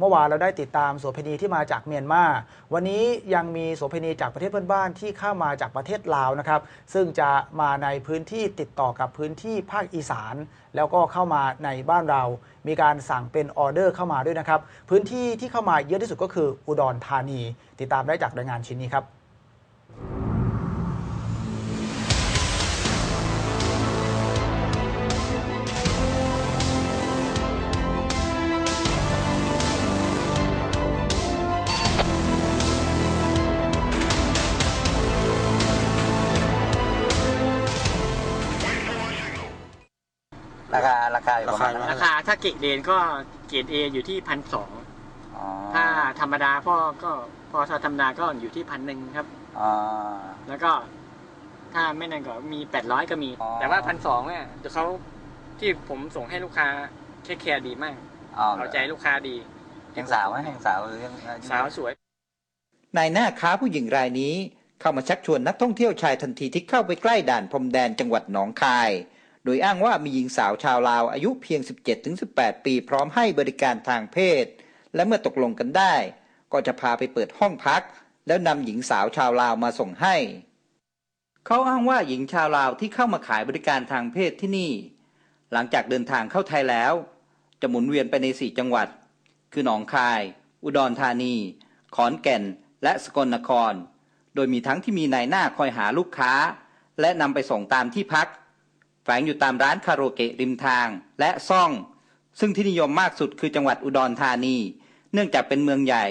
เมื่อวานเราได้ติดตามโสเภณีที่มาจากเมียนมา วันนี้ยังมีโสเภณีจากประเทศเพื่อนบ้านที่เข้ามาจากประเทศลาวนะครับ ซึ่งจะมาในพื้นที่ติดต่อกับพื้นที่ภาคอีสาน แล้วก็เข้ามาในบ้านเรา มีการสั่งเป็นออเดอร์เข้ามาด้วยนะครับ พื้นที่ที่เข้ามาเยอะที่สุดก็คืออุดรธานี ติดตามได้จากรายงานชิ้นนี้ครับ ราคาราคาอยู่ประมาณราคานั้นราคาถ้าเกรดเดนก็เกรดเออยู่ที่พันสองอ๋อถ้าธรรมดาพ่อก็พอธรรมดาก็อยู่ที่พันหนึ่งครับ อ๋อ แล้วก็ถ้าไม่นั่นก็มีแปดร้อยก็มี อ๋อ แต่ว่าพันสองเนี่ยเดี๋ยวเขาที่ผมส่งให้ลูกค้าเทคแคร์ดีมากอ๋อเอาใจลูกค้าดียังสาวไหมยังสาวหรือยังอายุสาวสวย นายหน้าค้าผู้หญิงรายนี้ เข้ามาชักชวนนักท่องเที่ยวชายทันทีที่เข้าไปใกล้ด่านพรมแดนจังหวัดหนองคาย โดยอ้างว่ามีหญิงสาวชาวลาวอายุเพียง 17-18 ปีพร้อมให้บริการทางเพศ และเมื่อตกลงกันได้ ก็จะพาไปเปิดห้องพัก แล้วนำหญิงสาวชาวลาวมาส่งให้ เขาอ้างว่าหญิงชาวลาวที่เข้ามาขายบริการทางเพศที่นี่ หลังจากเดินทางเข้าไทยแล้ว จะหมุนเวียนไปในสี่จังหวัด คือหนองคาย อุดรธานี ขอนแก่น และสกลนคร โดยมีทั้งที่มีนายหน้าคอยหาลูกค้า และนำไปส่งตามที่พัก ฝงอยู่ตามร้านคาราโอเกะริมทางและซ่อง ซึ่งที่นิยมมากสุดคือจังหวัดอุดรธานี เนื่องจากเป็นเมืองใหญ่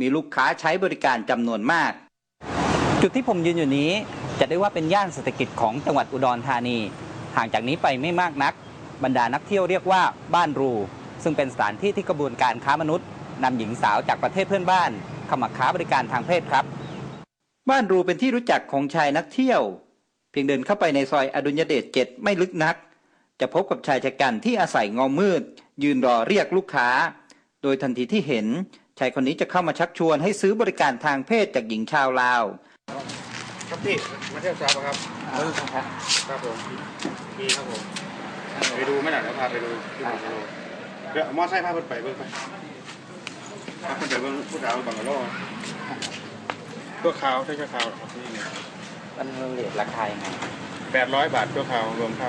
มีลูกค้าใช้บริการจำนวนมาก จุดที่ผมยืนอยู่นี้จะได้ว่าเป็นย่านเศรษฐกิจของจังหวัดอุดรธานี ห่างจากนี้ไปไม่มากนัก บรรดานักเที่ยวเรียกว่าบ้านรู ซึ่งเป็นสถานที่ที่กระบวนการค้ามนุษย์นำหญิงสาวจากประเทศเพื่อนบ้านเข้ามาค้าบริการทางเพศครับ บ้านรูเป็นที่รู้จักของชายนักเที่ยว เพียงเดินเข้าไปในซอยอดุลยเดชเจ็ดไม่ลึกนัก จะพบกับชายชะกันที่อาศัยเงามืด ยืนรอเรียกลูกค้า โดยทันทีที่เห็นชายคนนี้จะเข้ามาชักชวนให้ซื้อบริการทางเพศจากหญิงชาวลาว ครับพี่มาเที่ยวช้าปะครับครับผมมีครับผมไปดูไหม่หน่อยแล้วพาไปดูที่บังกะโลเดี๋ยวเอามอไซค์พาเพิ่นไปเบิ่งไปพาเพิ่นไปเบิ่งผู้สาวบังกะโลตัวขาวใช่ชั่วขาวนี่ มันเรทราคายังไงแปดร้อยบาทตัวขาวรวมค่า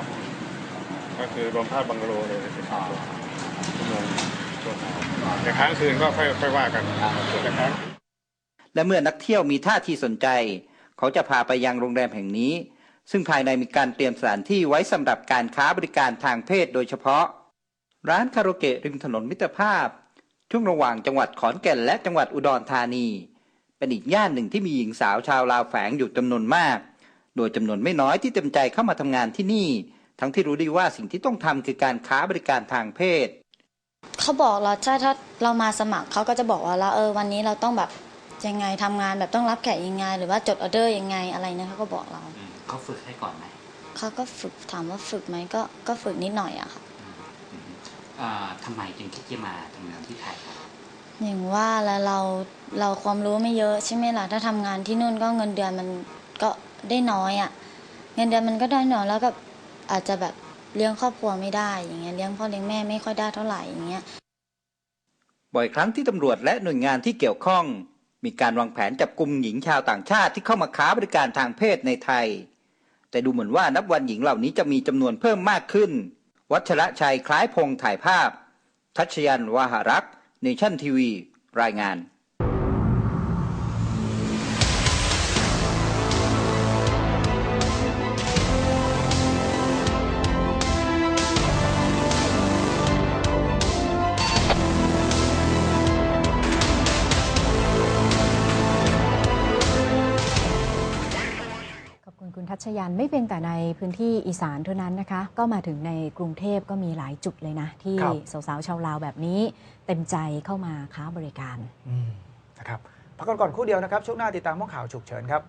ก็คือรวมค่าบังกะโลเลยเป็นชั่วโมงตัวขาวแต่ค้างคืนก็ค่อยค่อยว่ากันแต่ค้างและเมื่อนักเที่ยวมีท่าทีสนใจ เขาจะพาไปยังโรงแรมแห่งนี้ ซึ่งภายในมีการเตรียมสถานที่ไว้สำหรับการค้าบริการทางเพศโดยเฉพาะ ร้านคาราโอเกะริมถนนมิตรภาพ ช่วงระหว่างจังหวัดขอนแก่นและจังหวัดอุดรธานี เป็นอีกย่านหนึ่งที่มีหญิงสาวชาวลาวแฝงอยู่จำนวนมาก โดยจำนวนไม่น้อยที่เต็มใจเข้ามาทำงานที่นี่ ทั้งที่รู้ดีว่าสิ่งที่ต้องทำคือการค้าบริการทางเพศ เขาบอกเราถ้าถ้าเรามาสมัครเขาก็จะบอกว่าเราเออวันนี้เราต้องแบบยังไงทำงานแบบต้องรับแขกยังไง หรือว่าจดออเดอร์ยังไงอะไรเนี่ยเขาก็บอกเราเขาฝึกให้ก่อนไหมเขาก็ฝึกถามว่าฝึกไหมก็ก็ฝึกนิดหน่อยอะค่ะอ่าทำไมจึงคิดจะมาทำงานที่ไทยครับ อย่างว่าแล้วเราเราความรู้ไม่เยอะใช่ไหมล่ะถ้าทำงานที่นู่นก็เงินเดือนมันก็ได้น้อยอะเงินเดือนมันก็ได้น้อยแล้วก็อาจจะแบบเลี้ยงครอบครัวไม่ได้อย่างเงี้ยเลี้ยงพ่อเลี้ยงแม่ไม่ค่อยได้เท่าไหร่อย่างเงี้ยบ่อยครั้งที่ตำรวจและหน่วยงานที่เกี่ยวข้อง มีการวางแผนจับกลุ่มหญิงชาวต่างชาติที่เข้ามาค้าบริการทางเพศในไทย แต่ดูเหมือนว่านับวันหญิงเหล่านี้จะมีจำนวนเพิ่มมากขึ้น วัชระชัยคล้ายพงถ่ายภาพ ทัชยันวาหารักษ์ เนชั่นทีวีรายงาน ชยันไม่เพียงแต่ในพื้นที่อีสานเท่านั้นนะคะ ก็มาถึงในกรุงเทพก็มีหลายจุดเลยนะ ที่ครับสาวๆชาวลาวแบบนี้ เต็มใจเข้ามาค้าบริการอืมนะครับพักกันก่อนครู่เดียวนะครับ ช่วงหน้าติดตามข้อข่าวฉุกเฉินครับ